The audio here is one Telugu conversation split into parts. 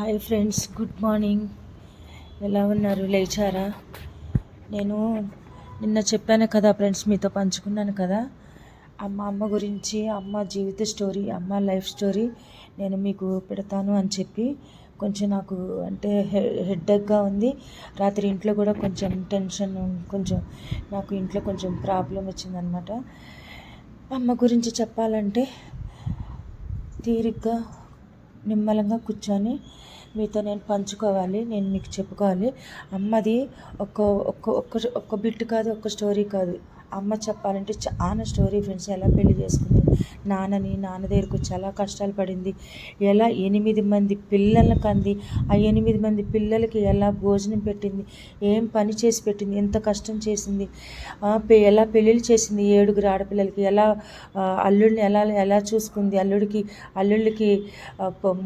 Hi friends good morning. ఎలా ఉన్నారు? లేచారా? నేను నిన్న చెప్పాను కదా ఫ్రెండ్స్ మీతో పంచుకున్నాను కదా. అమ్మ అమ్మ గురించి అమ్మ జీవిత స్టోరీ అమ్మ లైఫ్ స్టోరీ నేను మీకు పెడతాను అని చెప్పి కొంచెం నాకు అంటే హెడ్డక్గా ఉంది. రాత్రి ఇంట్లో కూడా కొంచెం టెన్షన్ కొంచెం నాకు ఇంట్లో కొంచెం ప్రాబ్లం వచ్చిందనమాట అమ్మ గురించి చెప్పాలంటే తీరిగ్గా నిమ్మలంగా కూర్చొని మీతో నేను పంచుకోవాలి నేను మీకు చెప్పుకోవాలి. అమ్మది ఒక్క ఒక్క ఒక్క ఒక్క బిట్ కాదు ఒక్క స్టోరీ కాదు. అమ్మ చెప్పాలంటే చాలా స్టోరీ ఫ్రెండ్స్ ఎలా పెళ్ళి చేసుకుంది. నాన్నని నాన్న దగ్గరకు చాలా కష్టాలు పడింది. ఎలా ఎనిమిది మంది పిల్లలను కంది. ఆ ఎనిమిది మంది పిల్లలకి ఎలా భోజనం పెట్టింది. ఏం పని చేసి పెట్టింది. ఎంత కష్టం చేసింది. ఎలా పెళ్ళిళ్ళు చేసింది. ఏడుగురు ఆడపిల్లలకి ఎలా అల్లుడిని ఎలా ఎలా చూసుకుంది. అల్లుడికి అల్లుళ్ళకి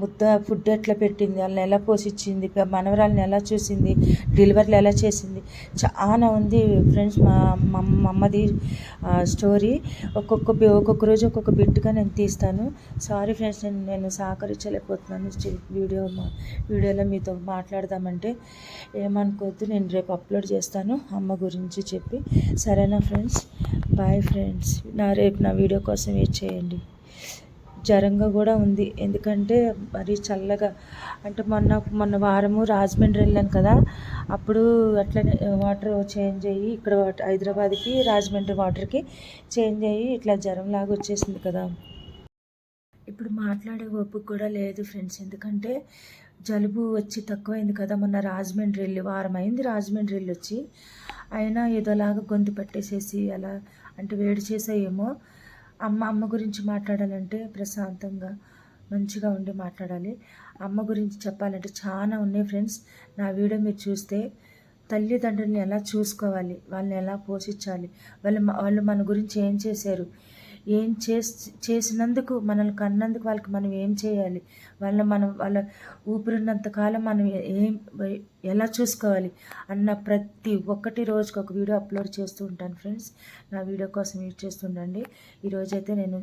ముద్ద ఫుడ్ ఎట్లా పెట్టింది. వాళ్ళని ఎలా పోషించింది. మనవరాలను ఎలా చూసింది. డెలివరీలు ఎలా చేసింది. చాలా ఉంది ఫ్రెండ్స్. మా అమ్మది అది స్టోరీ ఒక్కొక్క ఒక్కొక్క రోజు ఒక్కొక్క బిట్టుగా నేను తీస్తాను. సారీ ఫ్రెండ్స్ నేను నేను సహకరించలేకపోతున్నాను. వీడియో వీడియోలో మీతో మాట్లాడదామంటే ఏమనుకోవద్దు నేను రేపు అప్లోడ్ చేస్తాను అమ్మ గురించి చెప్పి. సరేనా ఫ్రెండ్స్ బాయ్ ఫ్రెండ్స్ నా రేపు నా వీడియో కోసం వెయిట్ చేయండి. జ్వరంగా కూడా ఉంది. ఎందుకంటే మరి చల్లగా అంటే మొన్న మొన్న వారము రాజమండ్రి వెళ్ళాను కదా అప్పుడు అట్లనే వాటర్ చేంజ్ అయ్యి ఇక్కడ హైదరాబాద్కి రాజమండ్రి వాటర్కి చేంజ్ అయ్యి ఇట్లా జ్వరం లాగా వచ్చేసింది కదా. ఇప్పుడు మాట్లాడే ఓపిక కూడా లేదు ఫ్రెండ్స్. ఎందుకంటే జలుబు వచ్చి తక్కువైంది కదా మొన్న రాజమండ్రి వెళ్ళి వారం అయింది రాజమండ్రి వెళ్ళి వచ్చి అయినా ఏదోలాగా గొంతు పట్టేసేసి అలా అంటే వేడి చేసాయేమో అమ్మ అమ్మ గురించి మాట్లాడాలంటే ప్రశాంతంగా మంచిగా ఉండి మాట్లాడాలి. అమ్మ గురించి చెప్పాలంటే చాలా ఉన్నాయి ఫ్రెండ్స్. నా వీడియో మీరు చూస్తే తల్లిదండ్రులని ఎలా చూసుకోవాలి వాళ్ళని ఎలా పోషించాలి వాళ్ళు వాళ్ళు మన గురించి ఏం చేశారు ఏం చేసినందుకు మనల్ని కన్నందుకు వాళ్ళకి మనం ఏం చేయాలి? వాళ్ళ మనం వాళ్ళ ఊపిరినంతకాలం మనం ఏం ఎలా చూసుకోవాలి? అన్న ప్రతి ఒక్కటి రోజుకి ఒక వీడియో అప్లోడ్ చేస్తూ ఉంటాను ఫ్రెండ్స్. నా వీడియో కోసం యూజ్ చేస్తుండండి. ఈరోజైతే నేను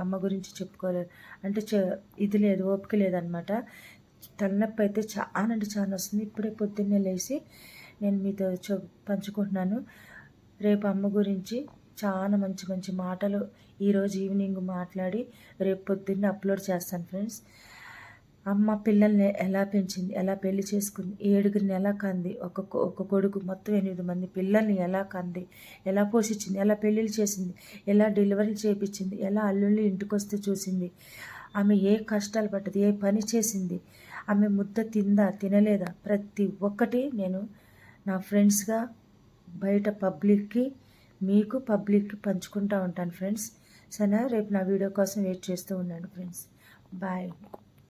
అమ్మ గురించి చెప్పుకోలేదు అంటే ఇది లేదు ఓపిక లేదనమాట. తలనొప్పి అయితే చాలా అంటే చాలా వస్తుంది. ఇప్పుడే పొద్దున్నే లేచి నేను మీతో పంచుకుంటున్నాను. రేపు అమ్మ గురించి చాలా మంచి మంచి మాటలు ఈరోజు ఈవినింగ్ మాట్లాడి రేపు పొద్దున్నే అప్లోడ్ చేస్తాను ఫ్రెండ్స్ అమ్మ పిల్లల్ని ఎలా పెంచింది ఎలా పెళ్ళి చేసుకుంది ఏడుగురిని ఎలా కంది ఒక ఒక కొడుకు మొత్తం ఎనిమిది మంది పిల్లల్ని ఎలా కంది ఎలా పోషించింది ఎలా పెళ్ళిళ్ళు చేసింది ఎలా డెలివరీ చేయించింది ఎలా అల్లుళ్ళు ఇంటికి వస్తే చూసింది ఆమె ఏ కష్టాలు పడ్డది ఏ పని చేసింది ఆమె ముద్ద తిందా తినలేదా ప్రతి ఒక్కటి నేను నా ఫ్రెండ్స్గా బయట పబ్లిక్కి మీకు పబ్లిక్కి పంచుకుంటూ ఉంటాను ఫ్రెండ్స్. సరే రేపు నా వీడియో కోసం వెయిట్ చేస్తూ ఉన్నాను ఫ్రెండ్స్. బాయ్.